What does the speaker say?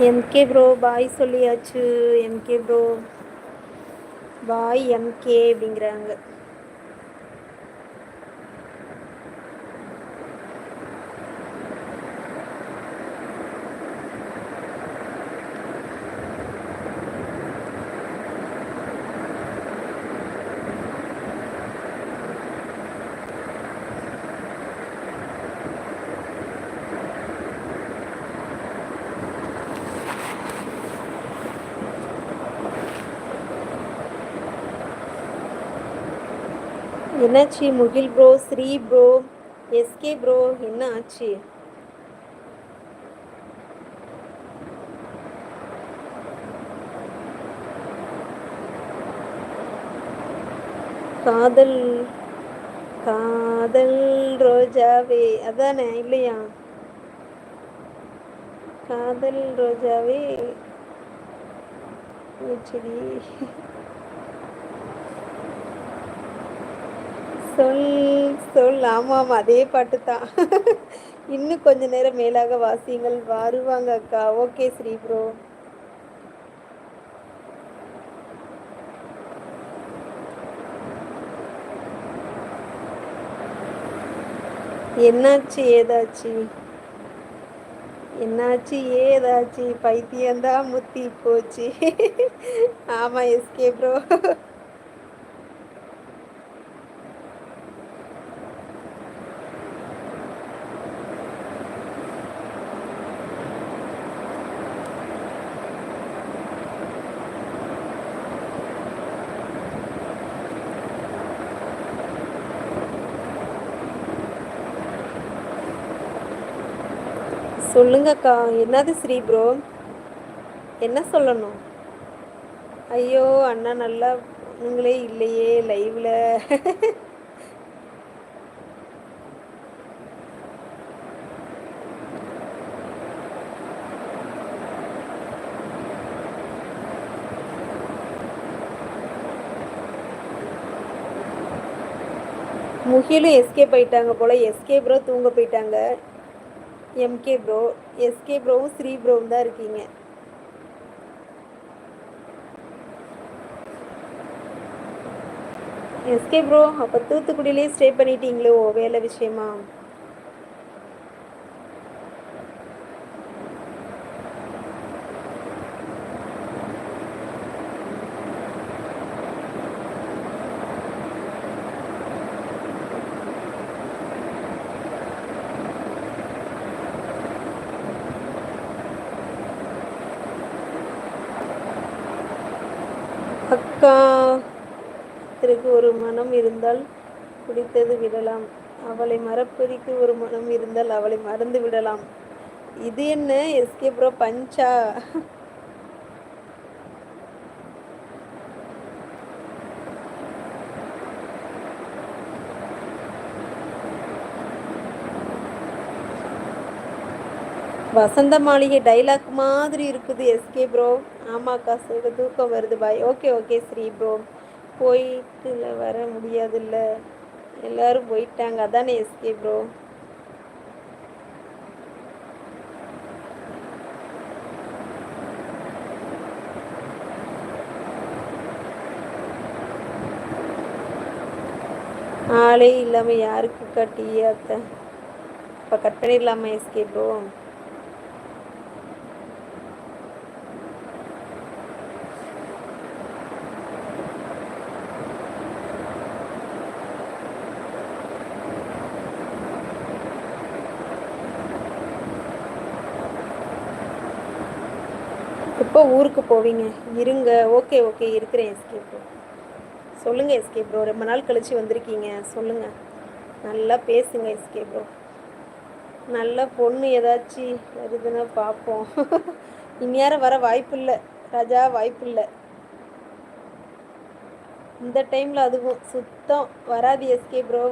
MK bro bye சொல்லியாச்சு. MK bro bye MK அப்படிங்கிறாங்க. என்னாச்சு Mugil bro Sri bro SK bro என்ன ஆச்சு? காதல் காதல் ரோஜாவே அதானே இல்லையா? காதல் ரோஜாவே சரி. சொல் சொல். ஆமாம் அதே பாட்டு தான் இன்னும் கொஞ்ச நேரம் மேலாக வாசியுங்கள். வருவாங்க அக்கா. Okay Sri bro. என்னாச்சு ஏதாச்சு? என்னாச்சு ஏதாச்சு? பைத்தியம்தான் முத்தி போச்சு. ஆமாம் எஸ்கே ப்ரோ. சொல்லுங்கக்கா. என்னது ஸ்ரீ ப்ரோ? என்ன சொல்லணும்? ஐயோ அண்ணா நல்லா உங்களே இல்லையே லைவில் முகிலும் எஸ்கே போயிட்டாங்க போல. எஸ்கே ப்ரோ தூங்க போயிட்டாங்க. எம்கே ப்ரோ எஸ்கே ப்ரோவும் ஸ்ரீ ப்ரோவும் தான் இருக்கீங்க. எஸ்கே ப்ரோ அப்போ தூத்துக்குடியிலே ஸ்டே பண்ணிட்டீங்களோ வேலை விஷயமா? அக்கா. திருக்கு ஒரு மனம் இருந்தால் குடித்தது விடலாம். அவளை மறப்பதிக்கு ஒரு மனம் இருந்தால் அவளை மறந்து விடலாம். இது என்ன? எஸ்கே ப்ரோ பஞ்சா? வசந்த மாளிகை டைலாக் மாதிரி இருக்குது எஸ்கே ப்ரோ ஆமாக்கா சொல்ல தூக்கம் வருது bye okay okay Sri bro போயிட்டு வர முடியாதுல்ல. எல்லாரும் போயிட்டாங்க. அதானே எஸ்கே ப்ரோ ஆளே இல்லாமல் யாருக்கு கட்டி அத்தை? இப்போ கட் பண்ணிடலாமா எஸ்கே ப்ரோ எப்போ ஊருக்கு போவீங்க. இருங்க. Okay okay. இருக்கிறேன் எஸ்கே ப்ரோ. சொல்லுங்கள் எஸ்கே ப்ரோ. ரொம்ப நாள் கழித்து வந்திருக்கீங்க. சொல்லுங்கள் நல்லா பேசுங்க எஸ்கே ப்ரோ. நல்ல பொண்ணு ஏதாச்சும் வருதுன்னா பார்ப்போம் இந்நேரம் வர வாய்ப்பு இல்லை ராஜா வாய்ப்பு இல்லை இந்த டைமில் அதுவும் சுத்தம். வராது எஸ்கே ப்ரோ.